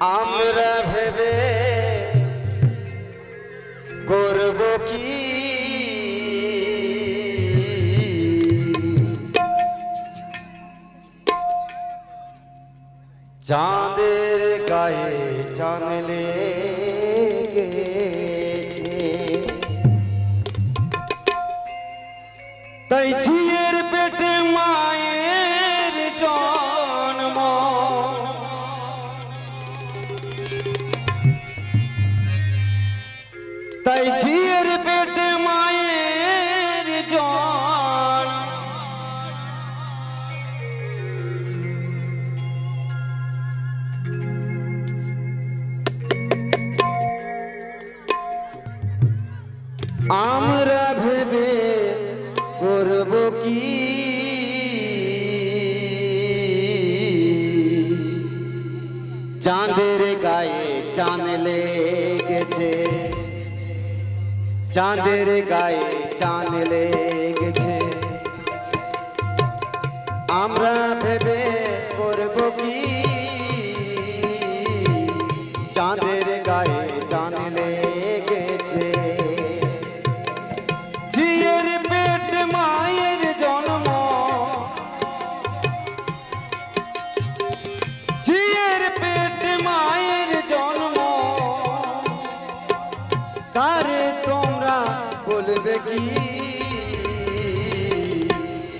আমরা ভেবে করব কি? চাঁদের গায়ে চানলে তাই ঝিয়ের পেটে মায়ের চাঁদের গায়ে চাঁদ লেগেছে। চাঁদের গায়ে চাঁদ লেগেছে। আমরা ভেবে করব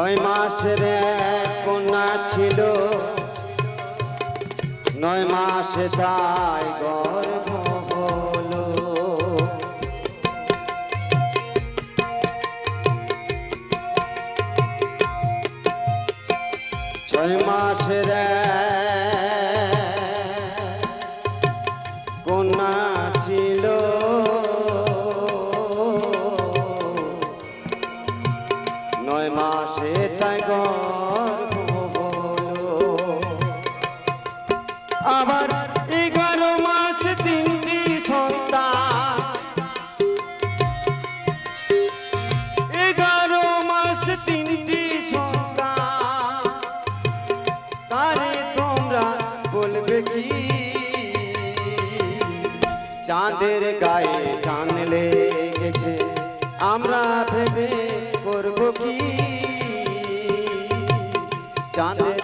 ছয় মাসের এক কন্যা ছিল। নয় মাসে তাই গর্ভ হল ছয় মাসের চাঁদের গায়ে চান লেগেছে। আমরা ভেবে করব কি? চাঁদের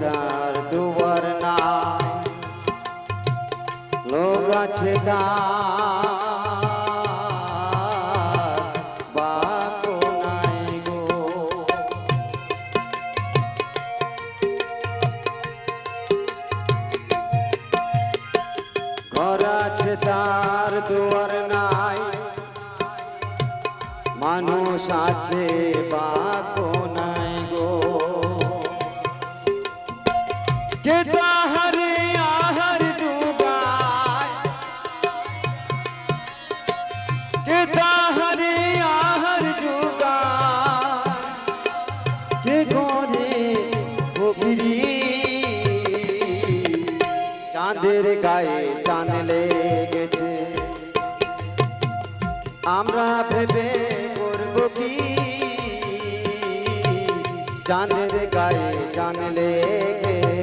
তার দুয়ার না লোক আছে নাই মানুষ আছে বাকো আমরা ভেবে করব কি? জানের গায়ে চাঁদ লেগেছে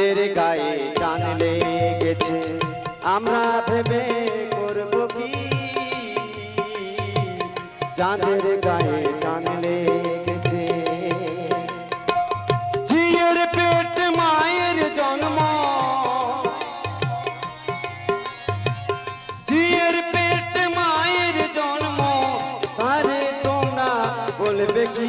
চাঁদের গায়ে চাঁদ লেগেছে, আমরা ভেবে করব কি? চাঁদের গায়ে চাঁদ লেগেছে। ঝিয়ের পেট মায়ের জন্ম। ঝিয়ের পেট মায়ের জন্ম। আরে তোমরা বলবে কি?